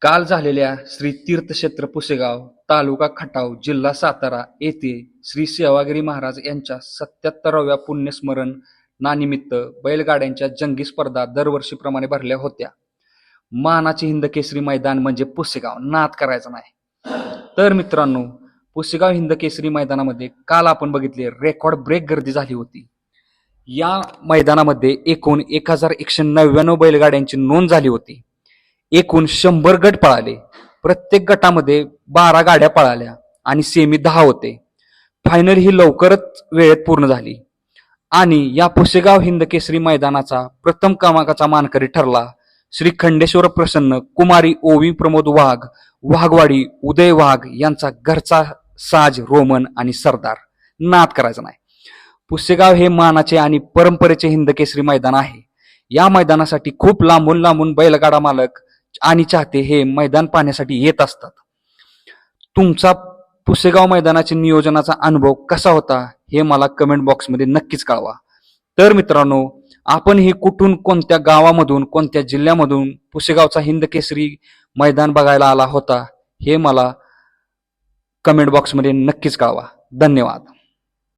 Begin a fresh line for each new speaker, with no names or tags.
काल झालेल्या श्री तीर्थक्षेत्र पुसेगाव तालुका खटाव जिल्हा सातारा येथे श्री सेवागिरी महाराज यांच्या सत्याहत्तराव्या पुण्यस्मरण नानिमित्त बैलगाड्यांच्या जंगी स्पर्धा दरवर्षीप्रमाणे भरल्या होत्या. मानाचे हिंदकेसरी मैदान म्हणजे पुसेगाव नाद करायचा नाही. तर मित्रांनो पुसेगाव हिंदकेसरी मैदानामध्ये काल आपण बघितले रेकॉर्ड ब्रेक गर्दी झाली होती. या मैदानामध्ये एकूण एक हजार एकशे नव्याण्णव बैलगाड्यांची नोंद झाली होती. एकूण शंभर गट पळाले. प्रत्येक गटामध्ये बारा गाड्या पळाल्या आणि सेमी दहा होते. फायनल ही लवकरच वेळेत पूर्ण झाली. आणि या पुसेगाव हिंद केसरी मैदानाचा प्रथम क्रमांकाचा मानकरी ठरला श्री खंडेश्वर प्रसन्न कुमारी ओवी प्रमोद वाघ वाघवाडी उदय वाघ यांचा घरचा साज रोमन आणि सरदार. नाद करायचा नाही. पुसेगाव हे मानाचे आणि परंपरेचे हिंद केसरी मैदान आहे. या मैदानासाठी खूप लांबून लांबून बैलगाडा मालक आणि चाहते हे मैदान पाहण्यासाठी येत असतात. तुमचा पुसेगाव मैदानाच्या नियोजनाचा अनुभव कसा होता हे मला कमेंट बॉक्समध्ये नक्कीच कळवा. तर मित्रांनो आपण हे कुठून कोणत्या गावामधून कोणत्या जिल्ह्यामधून पुसेगावचा हिंद केसरी मैदान बघायला आला होता हे मला कमेंट बॉक्समध्ये नक्कीच कळवा. धन्यवाद.